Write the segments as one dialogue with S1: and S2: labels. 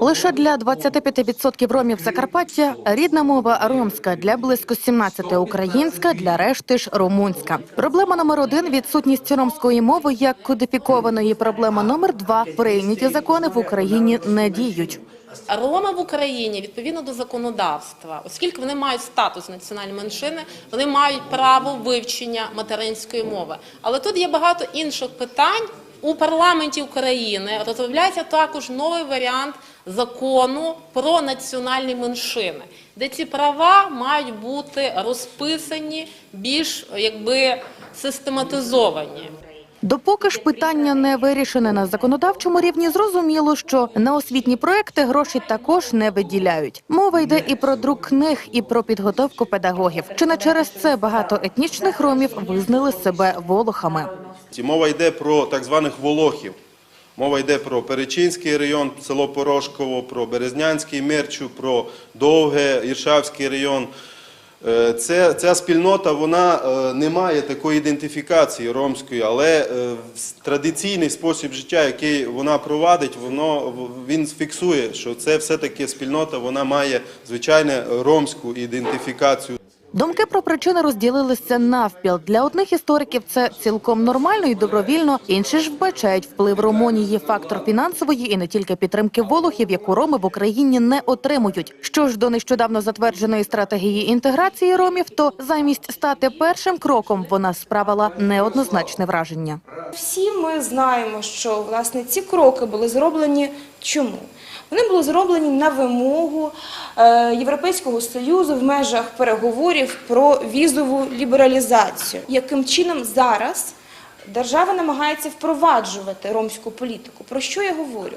S1: Лише для 25% ромів Закарпаття рідна мова ромська, для близько 17 українська, для решти ж румунська. Проблема номер один відсутність ромської мови як кодифікованої. Проблема номер два прийняті закони в Україні не діють.
S2: Роми в Україні відповідно до законодавства, оскільки вони мають статус національної меншини, вони мають право вивчення материнської мови. Але тут є багато інших питань. У парламенті України розробляється також новий варіант закону про національні меншини, де ці права мають бути розписані більш якби систематизовані.
S1: Допоки ж питання не вирішене на законодавчому рівні, зрозуміло, що на освітні проекти гроші також не виділяють. Мова йде і про друк книг, і про підготовку педагогів. Чи не через це багато етнічних ромів визнали себе волохами?
S3: Мова йде про так званих волохів. Мова йде про Перечинський район, село Порошково, про Березнянський Мирчу, про Довге, Іршавський район. Е, Це, ця спільнота вона е, не має такої ідентифікації ромської, але е, традиційний спосіб життя, який вона провадить, воно, він фіксує, що це все-таки спільнота вона має звичайне ромську ідентифікацію.
S1: Думки про причини розділилися навпіл. Для одних істориків це цілком нормально і добровільно. Інші ж вбачають вплив Румунії, фактор фінансової і не тільки підтримки волохів, яку роми в Україні не отримують. Що ж до нещодавно затвердженої стратегії інтеграції ромів, то замість стати першим кроком вона справила неоднозначне враження.
S4: Всі ми знаємо, що власне ці кроки були зроблені чому? Вони були зроблені на вимогу е, Європейського союзу в межах переговорів про візову лібералізацію. Яким чином зараз держава намагається впроваджувати ромську політику? Про що я говорю?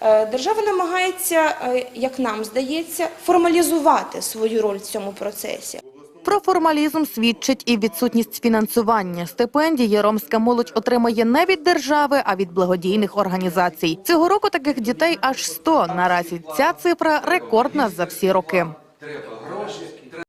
S4: Е, Держава намагається, е, як нам здається, формалізувати свою роль в цьому процесі.
S1: Про формалізм свідчить і відсутність фінансування. Стипендії ромська молодь отримає не від держави, а від благодійних організацій. Цього року таких дітей аж 100. Наразі ця цифра рекордна за всі роки.